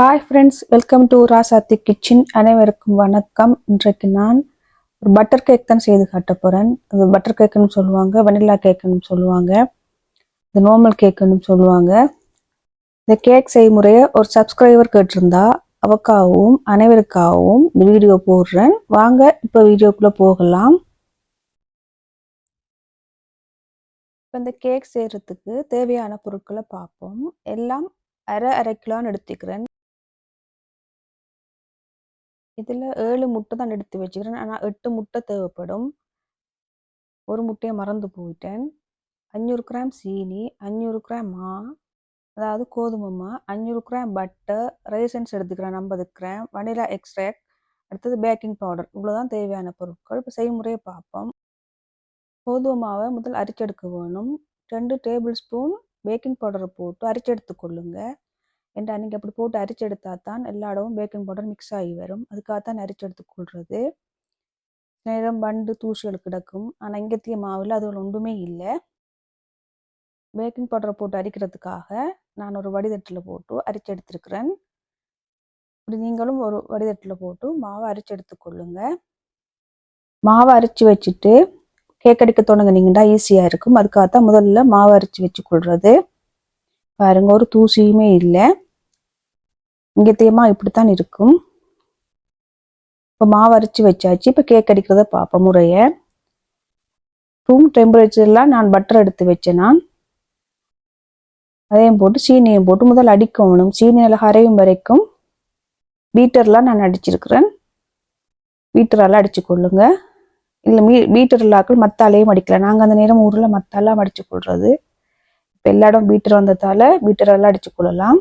Hi friends welcome to Rasathi kitchen அனைவருக்கும் வணக்கம். இன்றைக்கு நான் ஒரு பட்டர் கேக் தான் செய்து காட்ட போகிறேன் அது பட்டர் கேக்குன்னு சொல்லுவாங்க வெனிலா கேக்குன்னு சொல்லுவாங்க இது நார்மல் கேக்குன்னு சொல்லுவாங்க. இந்த கேக் செய்முறையை ஒரு சப்ஸ்கிரைபர் கேட்டிருந்தா அவக்காகவும் அனைவருக்காகவும் இந்த வீடியோ போடுறேன். வாங்க இப்போ வீடியோக்குள்ளே போகலாம். இப்போ இந்த கேக் செய்கிறதுக்கு தேவையான பொருட்களை பார்ப்போம். எல்லாம் அரை அரை கிலோன்னு எடுத்துக்கிறேன். இதில் ஏழு முட்டை தான் எடுத்து வச்சுக்கிறேன். ஆனால் எட்டு முட்டை தேவைப்படும். ஒரு முட்டையை மறந்து போயிட்டேன். அஞ்சூறு கிராம் சீனி அஞ்சூறு கிராம் மா அதாவது கோதுமை மா அஞ்சூறு கிராம் பட்டர் ரேசன்ஸ் எடுத்துக்கிறேன் ஐம்பது கிராம் வனிலா எக்ஸ்ட்ராக்ட் அடுத்தது பேக்கிங் பவுடர் இவ்வளோதான் தேவையான பொருட்கள். இப்போ செய்முறையை பார்ப்போம். கோதுமை மாவை முதல் அரிச்செடுக்க வேணும். ரெண்டு டேபிள் ஸ்பூன் பேக்கிங் பவுடரை போட்டு அரிச்செடுத்து கொள்ளுங்கள் ஏன்டா நீங்கள் அப்படி போட்டு அரிச்சு எடுத்தா தான் எல்லா இடமும் பேக்கிங் பவுடர் மிக்ஸ் ஆகி வரும். அதுக்காக தான் அரிச்சு எடுத்துக்கொள்வது நேரம் பண்டு தூசிகள் கிடக்கும். ஆனால் இங்கத்திய மாவில் அது ஒன்றுமே இல்லை. பேக்கிங் பவுடரை போட்டு அரிக்கிறதுக்காக நான் ஒரு வடிதட்டில் போட்டு அரிச்சு எடுத்துருக்கிறேன். இப்படி நீங்களும் ஒரு வடிதட்டில் போட்டு மாவை அரிச்சு எடுத்துக்கொள்ளுங்க மாவை அரிச்சு வச்சுட்டு கேக் அடிக்க தொடங்குனீங்கன்னா ஈஸியாக இருக்கும். அதுக்காக தான் முதல்ல மாவு அரிச்சு வச்சு கொள்வது பாருங்க ஒரு தூசியுமே இல்லை. இங்கே தேமா இப்படித்தான் இருக்கும். இப்போ மாவு அரைச்சி வச்சாச்சு. இப்போ கேக் அடிக்கிறத பார்ப்போம் முறையை. ரூம் டெம்பரேச்சர்லாம் நான் பட்டர் எடுத்து வச்சேன் நான் அதையும் போட்டு சீனியும் போட்டு முதல் அடிக்கணும் சீனி நல்லா அரையும் வரைக்கும். பீட்டர்லாம் நான் அடிச்சிருக்கிறேன். பீட்டரால் அடித்து கொள்ளுங்க. இல்லை மீ பீட்டர்லாக்கள் மத்தாலையும் அடிக்கல நாங்கள் அந்த நேரம் ஊரில் மத்தாலாம் அடித்து கொள்வது இப்போ எல்லா இடம் பீட்டர் வந்ததால பீட்டரெல்லாம் அடிச்சு கொள்ளலாம்.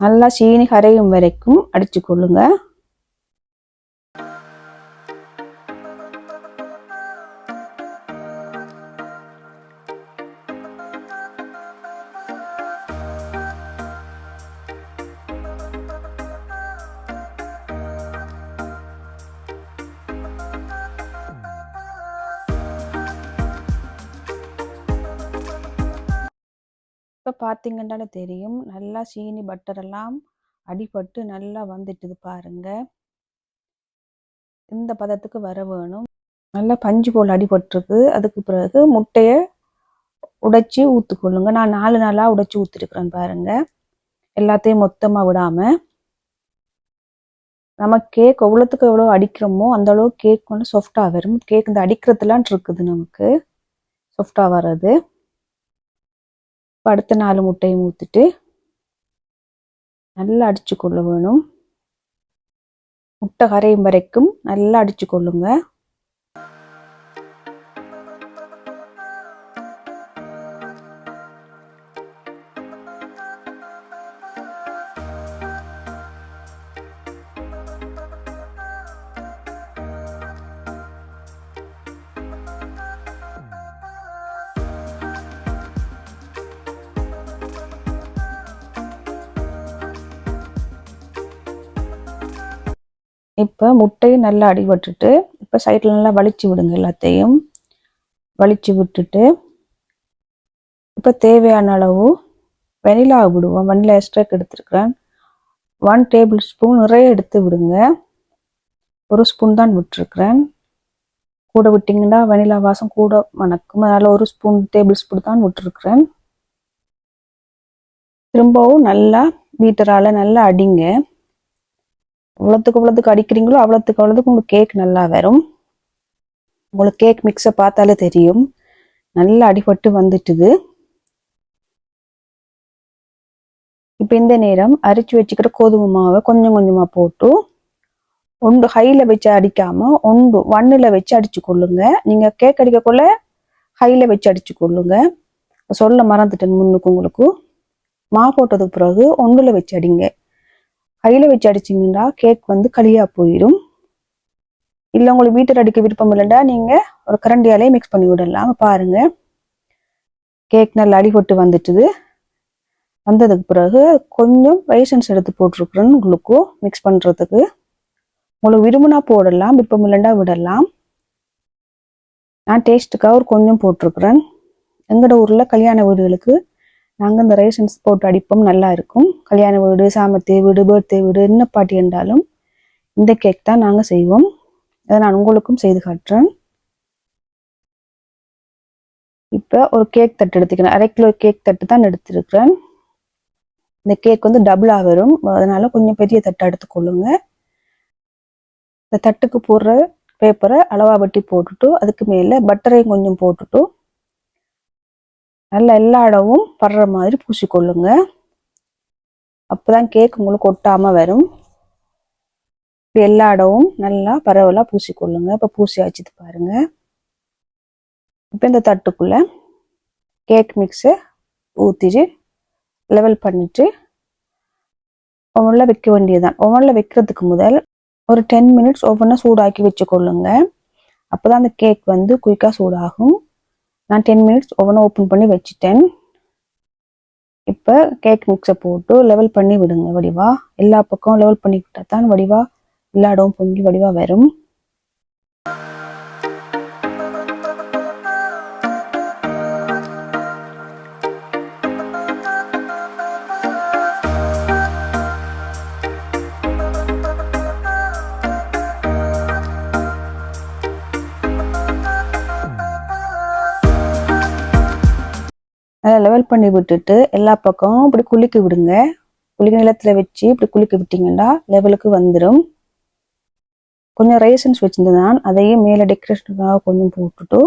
நல்லா சீனி கரையும் வரைக்கும் அடிச்சு கொள்ளுங்க. இப்போ பார்த்தீங்கன்னாலே தெரியும். நல்லா சீனி பட்டரெல்லாம் அடிபட்டு நல்லா வந்துட்டுது பாருங்க. இந்த பதத்துக்கு வர வேணும். நல்லா பஞ்சு போல் அடிபட்டிருக்கு. அதுக்கு பிறகு முட்டையை உடைச்சி ஊற்றுக்கொள்ளுங்க நான் நாலு நாளாக உடைச்சி ஊற்றிருக்கிறேன் பாருங்க. எல்லாத்தையும் மொத்தமாக விடாமல் நம்ம கேக் எவ்வளோத்துக்கு எவ்வளோ அடிக்கிறோமோ அந்த அளவு கேக் வந்து சாஃப்டாக வரும். கேக் இந்த அடிக்கிறதுலான் இருக்குது நமக்கு. சாஃப்டாக வர்றது. அடுத்த நாலு முட்டையும் ஊற்றிட்டு நல்லா அடித்து கொள்ள வேணும். முட்டை கரையும் வரைக்கும் நல்லா அடித்து கொள்ளுங்கள் இப்போ முட்டையும் நல்லா அடிபட்டுட்டு இப்போ சைடில் நல்லா வலிச்சு விடுங்க எல்லாத்தையும். வலிச்சு விட்டுட்டு இப்போ தேவையான அளவு வெனிலா விடுவோம். வெனிலா எக்ஸ்ட்ராக் எடுத்துருக்கிறேன். ஒன் டேபிள் ஸ்பூன் நிறைய எடுத்து விடுங்க. ஒரு ஸ்பூன் தான் விட்டுருக்குறேன். கூட விட்டிங்கன்னா வெனிலா வாசம் கூட மணக்கும். அதனால் ஒரு ஸ்பூன் டேபிள் ஸ்பூன் தான் விட்டுருக்குறேன். திரும்பவும் நல்லா பீட்டரால் நல்லா அடிங்க. இவ்வளோத்துக்கு இவ்வளோத்துக்கு அடிக்கிறீங்களோ அவ்வளோத்துக்கு அவ்வளோத்துக்கு உங்களுக்கு கேக் நல்லா வரும். உங்களுக்கு கேக் மிக்ஸை பார்த்தாலே தெரியும். நல்லா அடிபட்டு வந்துட்டுது. இப்போ இந்த நேரம் அரிச்சு வச்சுக்கிற கோதுமை மாவை கொஞ்சம் கொஞ்சமாக போட்டு ஒன்று ஹையில் வச்சு அடிக்காமல் ஒன்று ஒன்னில் வச்சு அடிச்சு கொள்ளுங்க. நீங்கள் கேக் அடிக்கக்குள்ள ஹையில் வச்சு அடிச்சு கொள்ளுங்க. சொல்ல மறந்துட்டேன் முன்னுக்கு உங்களுக்கு. மா போட்டதுக்கு பிறகு ஒன்றில் வச்சு அடிங்க. கையில் வச்சு அடிச்சிங்கன்னா கேக் வந்து களியாக போயிடும் இல்லை உங்களுக்கு வீட்டில் அடிக்க விருப்பம் இல்லைண்டா நீங்கள் ஒரு கரண்டியாலே மிக்ஸ் பண்ணி விடலாம். பாருங்க. கேக் நல்லா அடிபட்டு வந்துட்டுது. வந்ததுக்கு பிறகு கொஞ்சம் ரைசன்ஸ் எடுத்து போட்டிருக்குறேன் உங்களுக்கும் மிக்ஸ் பண்ணுறதுக்கு உங்களுக்கு விரும்பினா போடலாம் விருப்பம் இல்லைண்டா விடலாம். நான் டேஸ்ட்டுக்காக ஒரு கொஞ்சம் போட்டிருக்குறேன். எங்களோட ஊரில் கல்யாண வீடுகளுக்கு நாங்கள் இந்த ரேஷன்ஸ் போட்டு அடிப்போம் நல்லா இருக்கும். கல்யாண வீடு சாமர்த்திய வீடு பர்த்டே வீடு என்ன பாட்டி என்றாலும் இந்த கேக் தான் நாங்கள் செய்வோம். அதை நான் உங்களுக்கும் செய்து காட்டுறேன். இப்போ ஒரு கேக் தட்டு எடுத்துக்கிறேன். அரை கிலோ கேக் தட்டு தான் எடுத்திருக்கிறேன். இந்த கேக் வந்து டபுளாக வரும். அதனால கொஞ்சம் பெரிய தட்டை எடுத்துக்கொள்ளுங்க இந்த தட்டுக்கு போடுற பேப்பரை அளவா வெட்டி போட்டுட்டு அதுக்கு மேலே பட்டரையும் கொஞ்சம் போட்டுட்டு நல்லா எல்லா இடமும் படுற மாதிரி பூசிக்கொள்ளுங்க. அப்போதான் கேக் உங்களுக்கு ஒட்டாமல் வரும். இப்படி எல்லா இடமும் நல்லா பரவலாக பூசிக்கொள்ளுங்க. இப்போ பூசி வச்சுட்டு பாருங்க. இப்போ இந்த தட்டுக்குள்ள கேக் மிக்ஸை ஊற்றிட்டு லெவல் பண்ணிட்டு ஓவனில் வைக்க வேண்டியதுதான். ஓவனில் வைக்கிறதுக்கு முதல் ஒரு டென் மினிட்ஸ் ஓவனை சூடாக்கி வச்சுக்கொள்ளுங்க. அப்போ தான் அந்த கேக் வந்து குயிக்காக சூடாகும். நான் டென் மினிட்ஸ் ஓவனை ஓப்பன் பண்ணி வச்சுட்டேன். இப்போ கேக் மிக்ஸை போட்டு லெவல் பண்ணி விடுங்க வடிவா. எல்லா பக்கம் லெவல் பண்ணி விட்டால் தான் வடிவா எல்லா இடமும் பொங்கி வடிவா வரும். பண்ணி விட்டுட்டு எல்லா பக்கமும் இப்படி குலுக்கி விடுங்க. குளிக்க நிலத்துல வச்சு இப்படி குலுக்கி விட்டீங்கன்னா லெவலுக்கு வந்துடும் கொஞ்சம் ரைசன்ஸ் வச்சிருந்தேன் அதையும் மேலே டெக்கரேஷனுக்காக கொஞ்சம் போட்டுட்டு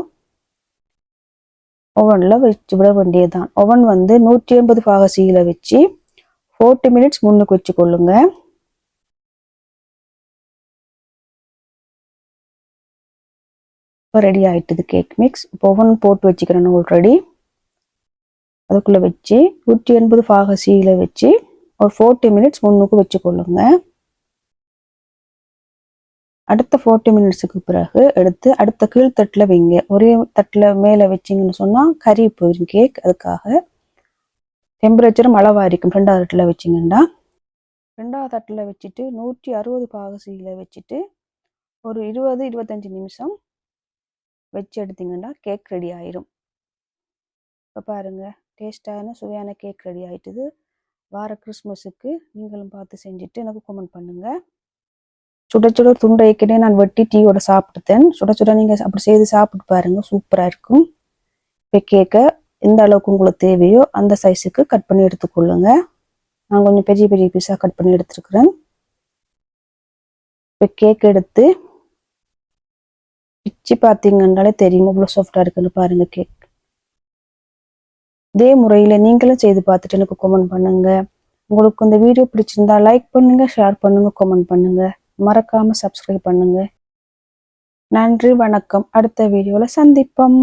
ஓவனில் வச்சு விட வேண்டியதுதான். ஓவன் வந்து நூற்றி எண்பது பாகசியில் வச்சு ஃபோர்ட்டி மினிட்ஸ் முன்னுக்கு வச்சு கொள்ளுங்க இப்போ ரெடி ஆகிட்டுது கேக் மிக்ஸ் இப்போ ஓவன் போட்டு வச்சுக்கிறேன் ஆல்ரெடி அதுக்குள்ளே வச்சு நூற்றி எண்பது பாகசியில் வச்சு ஒரு ஃபோர்ட்டி மினிட்ஸ் முன்னுக்கு வச்சு கொள்ளுங்க. அடுத்த ஃபோர்ட்டி மினிட்ஸுக்கு பிறகு எடுத்து அடுத்த கீழ்த்தட்டில் வைங்க. ஒரே தட்டில் மேலே வச்சிங்கன்னு சொன்னால் கறி போயிடும் கேக் அதுக்காக. டெம்பரேச்சரும் அளவாக இருக்கும் ரெண்டாவது தட்டில் வச்சிங்கன்னா ரெண்டாவது தட்டில் வச்சுட்டு நூற்றி அறுபது பாகசியில் வச்சுட்டு ஒரு இருபது இருபத்தஞ்சி நிமிஷம் வச்சு எடுத்திங்கன்னா கேக் ரெடி ஆயிரும். இப்போ பாருங்கள் டேஸ்டான சுவையான கேக் ரெடி ஆகிட்டுது வார கிறிஸ்மஸுக்கு நீங்களும் பார்த்து செஞ்சுட்டு எனக்கு கமெண்ட் பண்ணுங்கள் சுட சுட துண்டை ஏற்கனவே நான் வெட்டி டீயோட சாப்பிட்டுத்தேன் சுட சுட நீங்கள் அப்படி செய்து சாப்பிட்டு பாருங்கள் சூப்பராக இருக்கும். இப்போ கேக்கை எந்த அளவுக்கு உங்களுக்கு தேவையோ அந்த சைஸுக்கு கட் பண்ணி எடுத்துக்கொள்ளுங்க. நான் கொஞ்சம் பெரிய பெரிய பீஸாக கட் பண்ணி எடுத்துருக்குறேன். இப்போ கேக் எடுத்து பிச்சு பார்த்தீங்கன்னாலே தெரியும். இவ்வளோ சாஃப்டாக இருக்குன்னு பாருங்கள் கேக். இதே முறையில் நீங்களும் செய்து பார்த்துட்டு எனக்கு கமெண்ட் பண்ணுங்க. உங்களுக்கு இந்த வீடியோ பிடிச்சிருந்தா லைக் பண்ணுங்க ஷேர் பண்ணுங்க கமெண்ட் பண்ணுங்க. மறக்காம சப்ஸ்கிரைப் பண்ணுங்க. நன்றி வணக்கம். அடுத்த வீடியோவில் சந்திப்போம்.